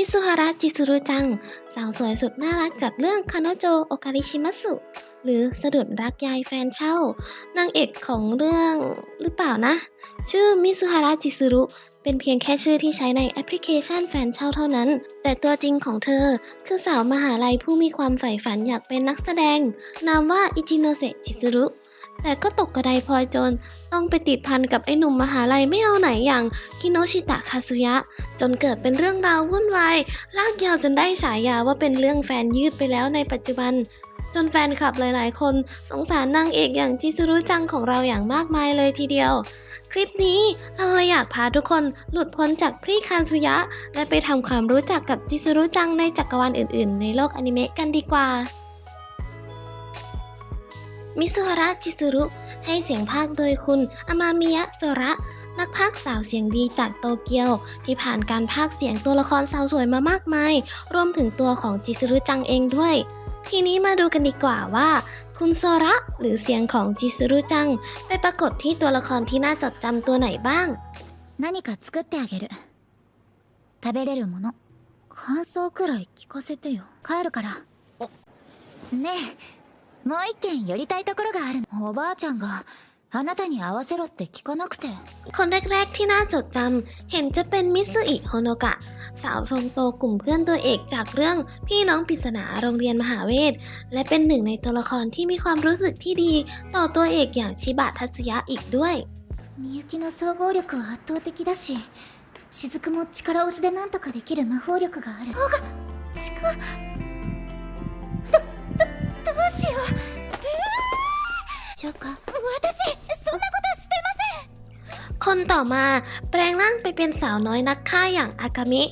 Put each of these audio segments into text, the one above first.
มิซุฮาระจิซุรุจัง สาวสวยสุดน่ารักจากเรื่องคานโจโอการิชิมัสุ หรือสะดุดรักยายแฟนเช่า นางเอกของเรื่องหรือเปล่านะ ชื่อมิซุฮาระจิซุรุเป็นเพียงแค่ชื่อที่ใช้ในแอปพลิเคชันแฟนเช่าเท่านั้น แต่ตัวจริงของเธอ คือสาวมหาลัยผู้มีความใฝ่ฝันอยากเป็นนักแสดง นามว่าอิจิโนเซจิซุรุ แต่ก็ตกกระไดพลอยจรต้องไปติดพันกับไอ้หนุ่มมหาลัยไม่เอาไหนอย่างคิโนชิตะคาซุยะ จนเกิดเป็นเรื่องราววุ่นวายลากยาวจนได้ฉายาว่าเป็นเรื่องแฟนยืดไปแล้วในปัจจุบัน จนแฟนคลับหลายๆ คนสงสารนางเอกอย่างจิซุรุจังของเราอย่างมากมายเลยทีเดียว คลิปนี้เราเลยอยากพาทุกคนหลุดพ้นจากพรีคานซุยะ และไปทำความรู้จักกับจิซุรุจังในจักรวาลอื่น ๆ ในโลกอนิเมะกันดีกว่า มิซุฮาระจิซุรุ ให้เสียงภาคโดยคุณอามามิยะโซระ นักพากย์สาวเสียงดีจากโตเกียว ที่ผ่านการพากย์เสียงตัวละครสาวสวยมามากมาย รวมถึงตัวของจิซุรุจังเองด้วย ทีนี้มาดูกันดีกว่าว่า คุณโซระหรือเสียงของจิซุรุจัง ไปปรากฏที่ตัวละครที่น่าจดจำตัวไหนบ้าง 何か作ってあげる食べれるもの感想くらい聞かせてよ帰るからねえ もう一軒寄りたいところがあるのおばあちゃんがあなたに合わせろって聞かなくて คนแรก ๆ ที่น่าจดจำเห็นจะเป็นมิซุอิโฮโนกะ สาวทรงโตกลุ่มเพื่อนตัวเอกจากเรื่องพี่น้องปริศนาโรงเรียนมหาเวท และเป็นหนึ่งในตัวละครที่มีความรู้สึกที่ดี ต่อตัวเอกอย่างชิบะทัตสึยะอีกด้วย みゆきの総合力は圧倒的だし雫も力押しで何とかできる魔法力がある方が力ど ー、ちょか私そんなことしてません คนต่อมาแปลงร่างไปเป็นสาวน้อยนักฆ่าอย่างอากามิ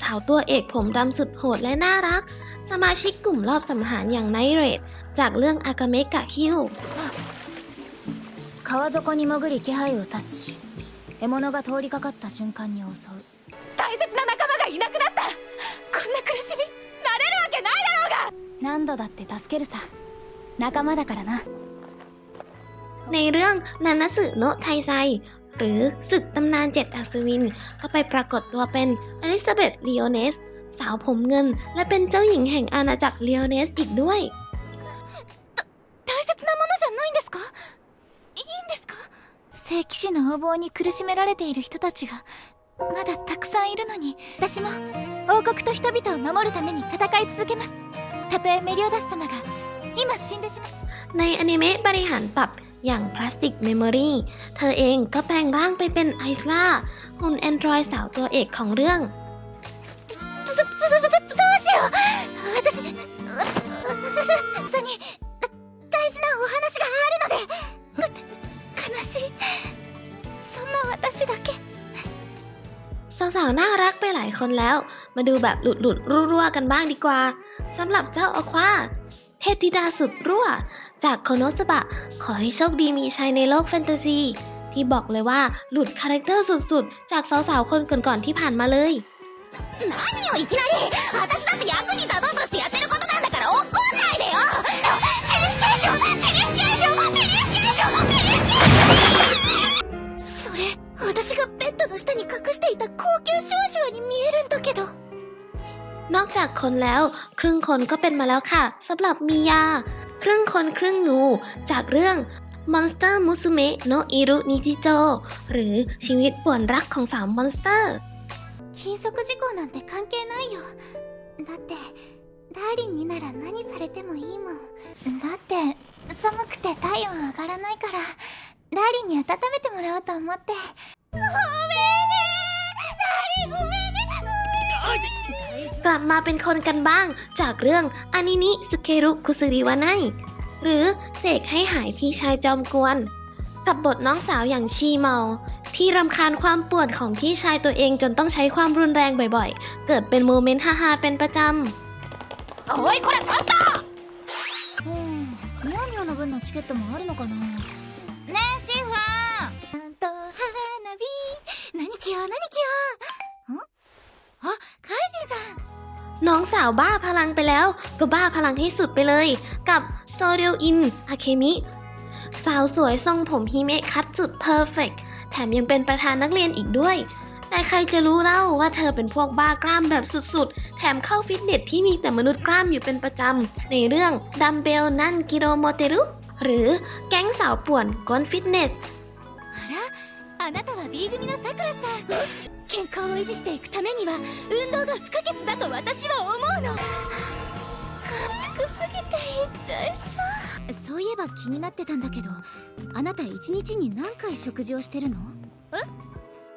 สาวตัวเอกผมดำสุดโหดและน่ารัก สมาชิกกลุ่มรอบสังหารอย่างไนเรดจากเรื่องอากาเมะกะคิว 川底に潜り気配を察知し獲物が通りかかった瞬間に襲う大切な仲間がいなくなったこんな苦しみ慣れるわけないだろうが何度だって助けるさ仲間だからな ในเรื่องนานาสึโนะไทไซ หรือศึกตำนานเจ็ดอัศวิน ก็ไปปรากฏตัวเป็นอลิซาเบธลีโอเนส สาวผมเงิน และเป็นเจ้าหญิงแห่งอาณาจักรลีโอเนสอีกด้วย 大切なものじゃないんですかいいんですか聖騎士の横暴に苦しめられている人たちがまだたくさんいるのに私も王国と人々を守るために戦い続けますたとえメリオダス様が今死んでしまう ในอนิเมะบริหารตับ อย่างพลาสติกเมมโมรีเธอเองก็แปลงร่างไปเป็นไอซ์ล่าหุ่นแอนดรอยสาวตัวเอกของเรื่องสาวๆน่ารักไปหลายคนแล้ว มาดูแบบหลุดๆรั่วๆกันบ้างดีกว่าสำหรับเจ้าอควา เทพธิดาสุดรั่ว จากโคโนสบะ ขอให้โชคดีมีชัยในโลกแฟนตาซี ที่บอกเลยว่าหลุดคาแรคเตอร์สุดๆ จากสาวๆ คนก่อนๆ ที่ผ่านมาเลย 何よいきなり私だって役に立とうとしてやっ จากคนแล้ว ครึ่งคนก็เป็นมาแล้วค่ะสำหรับมียา ครึ่งคนครึ่งงู จากเรื่อง Monster Musume no Iru Nijijo หรือชีวิตป่วนรักของสาวมอนสเตอร์ 金属事故なんて関係ないよだってダーリンになら何されてもいいもんだって寒くて体温上がらないからダーリンに温めてもらおうと思ってごめんねダーリンごめんね กลับมาเป็นคนกันบ้าง จากเรื่องอานินิสเครุคุซึริวาไนหรือเสกให้หายพี่ชายจอมกวน กับบทน้องสาวอย่างชีเมา ที่รำคาญความปวดของพี่ชายตัวเองจนต้องใช้ความรุนแรงบ่อยๆ เกิดเป็นโมเมนต์ฮาๆเป็นประจำ おいこらちょっとうんミャオミャオの分のチケットもあるのかなねえシーファー น้องสาวบ้าพลังไปแล้ว ก็บ้าพลังให้สุดไปเลย กับโซเรียลอินอาเคมิ สาวสวยทรงผมฮิเมะคัตสุดเพอร์เฟกแถมยังเป็นประธานนักเรียนอีกด้วย แต่ใครจะรู้เล่าว่าเธอเป็นพวกบ้ากล้ามแบบสุดๆ แถมเข้าฟิตเนสที่มีแต่มนุษย์กล้ามอยู่เป็นประจำ ในเรื่องดัมเบลนั่นกิโลโมเตรุหรือแก๊งสาวป่วนกวนฟิตเนส あなたは B 組のさくらさん 健康を維持していくためには運動が不可欠だと私は思うの感服すぎて言っちゃいそうそういえば気になってたんだけどあなた一日に何回食事をしてるの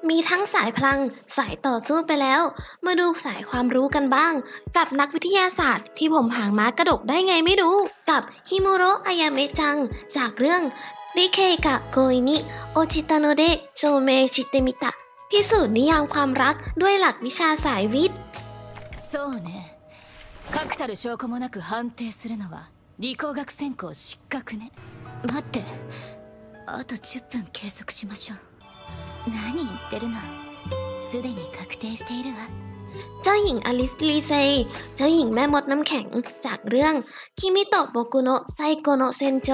มีทั้งสายพลัง สายต่อสู้ไปแล้ว มาดูสายความรู้กันบ้าง กับนักวิทยาศาสตร์ที่ผมหางม้ากระดกได้ไงไม่รู้ กับฮิโมโรอายาเมะจัง จากเรื่องริเคกะโกอินิโอจิตาโน เดะโจเมชิเตมิตะ พิสูจน์นิยามความรักด้วยหลักวิชาสายวิทย์ そうね確たる証拠もなく判定するのは理工学専攻失格ね待ってあと10分計測しましょう何言ってるのすでに確定しているわ เจ้าหญิงอลิสลีเซย์เจ้าหญิงแม่มดน้ำแข็ง จากเรื่องคิมิโตะโบกุโนะไซโกโนะเซนโจ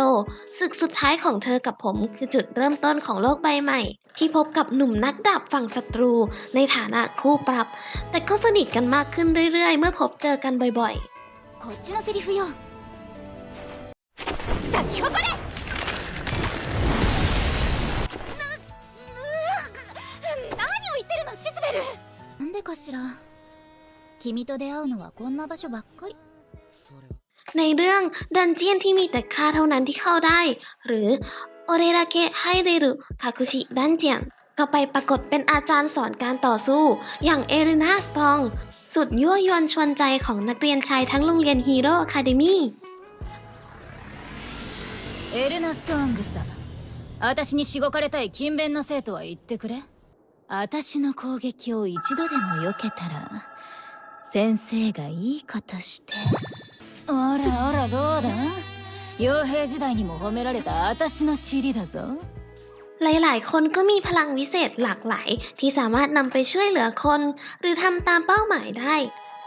ศึกสุดท้ายของเธอกับผมคือจุดเริ่มต้นของโลกใบใหม่ ที่พบกับหนุ่มนักดาบฝั่งศัตรู ในฐานะคู่ปรับ แต่ก็สนิทกันมากขึ้นเรื่อยๆ เมื่อพบเจอกันบ่อย こっちのセリフよ咲き誇れ何を言ってるのシスベルなんでかしら 君と出会うのはこんな場所ばっかり ๆ ในเรื่องดันเจียนที่มีแต่ข้าเท่านั้นที่เข้าได้ หรือโอเรราเกะไฮเรรุคาคุชิดันเจียน ก็ไปปรากฏเป็นอาจารย์สอนการต่อสู้ อย่างเอรินาสตอง สุดยั่วยวนชวนใจของนักเรียนชายทั้งโรงเรียนฮีโร่อะคาเดมี่ エルナ・ストーングスだ私にしごかれたい勤勉な生徒は言ってくれ私の攻撃を一度でも避けたら 先生がいいことしてあらあらどうだ傭兵時代にも褒められた私の尻だぞ หลาย ๆ คนก็มีพลังวิเศษหลากหลาย ที่สามารถนำไปช่วยเหลือคน หรือทำตามเป้าหมายได้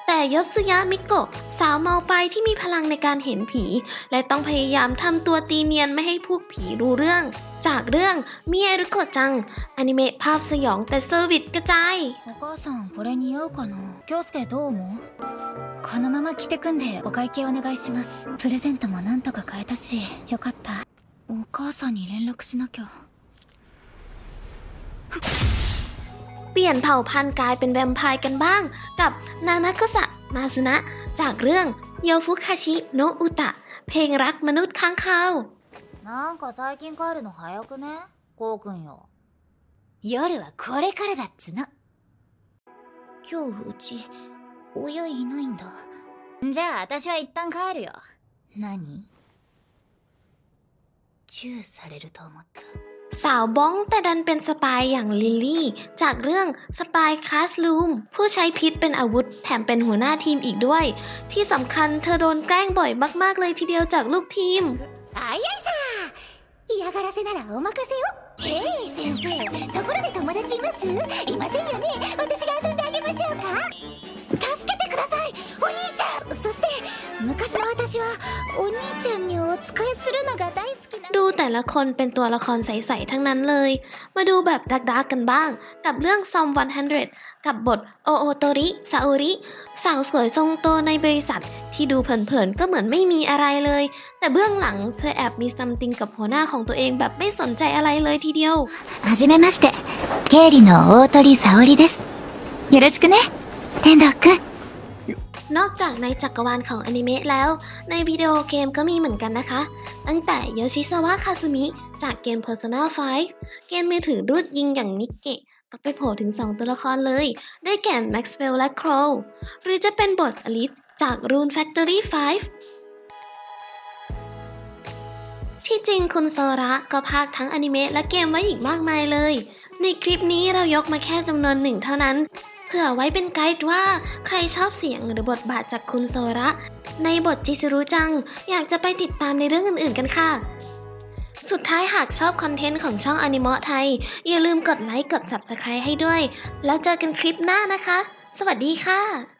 แต่ยศยะมิโกะสาวเมาไปที่มีพลังในการเห็นผี และต้องพยายามทำตัวตีเนียนไม่ให้พวกผีรู้เรื่อง จากเรื่องมิเอรุโกะจัง อนิเมะภาพสยองแต่เซอร์วิสกระจาย お母さんこれ似合うかな京介どう思うこのまま着てくんでお会計お願いしますプレゼントもなんとか買えたしよかったお母さんに連絡しなきゃ เปลี่ยนเผ่าพันธุ์กลายเป็นแวมไพร์กันบ้าง กับนานาคุสะมาซึนะ จากเรื่องโยฟุคาชิโนอุตะ เพลงรักมนุษย์ค้างคาว なんか最近帰るの早くねこうくんよ夜はこれからだっつの今日うち親いないんだじゃあ私は一旦帰るよ何チューされると思った สาวบ้องแต่ดันเป็นสปายอย่างลิลลี่ จากเรื่องสปายคลาสลูมผู้ใช้พิษเป็นอาวุธ แถมเป็นหัวหน้าทีมอีกด้วย ที่สำคัญเธอโดนแกล้งบ่อยมากๆเลยทีเดียวจากลูกทีม あいあいさ嫌がらせならお任せよへい先生ところで友達いますいませんよね私が遊んであげましょうか助けてくださいお兄ちゃんそして 昔の私はお兄ちゃんにお仕えするのが大好きな ดูแต่ละคนเป็นตัวละครใสๆทั้งนั้นเลย มาดูแบบดักดักๆกันบ้าง กับเรื่อง Som 100 กับบทโอโอโตริซาโอริ สาวสวยทรงโตในบริษัท ที่ดูเผินๆ ก็เหมือนไม่มีอะไรเลย แต่เบื้องหลังเธอแอบมีซัมติงกับหัวหน้าของตัวเองแบบไม่สนใจอะไรเลยทีเดียว はじめまして経理の大鳥沙織ですよろしくね天道くん นอกจากในจักรวาลของอนิเมะแล้ว ในวิดีโอเกมก็มีเหมือนกันนะคะ ตั้งแต่โยชิซาวะคาซึมิจากเกม Persona 5 เกมมือถือรูดยิงอย่างนิกเกะก็ไปโผล่ถึง 2 ตัวละครเลย ได้แก่ Maxwell และ Crow หรือจะเป็นบทอลิสจาก Rune Factory 5ที่จริงคุณโซระก็พากทั้งอนิเมะและเกมไว้อีกมากมายเลย ในคลิปนี้เรายกมาแค่จำนวนหนึ่งเท่านั้น ผื่อไว้เป็นไกด์ว่าใครชอบเสียงหรือบทบาทจากคุณโซระ ในบทจิซุรุจัง อยากจะไปติดตามในเรื่องอื่นๆกันค่ะ สุดท้ายหากชอบคอนเทนต์ของช่องอนิเมะไทย อย่าลืมกดไลค์กด Subscribe ให้ด้วย แล้วเจอกันคลิปหน้านะคะ สวัสดีค่ะ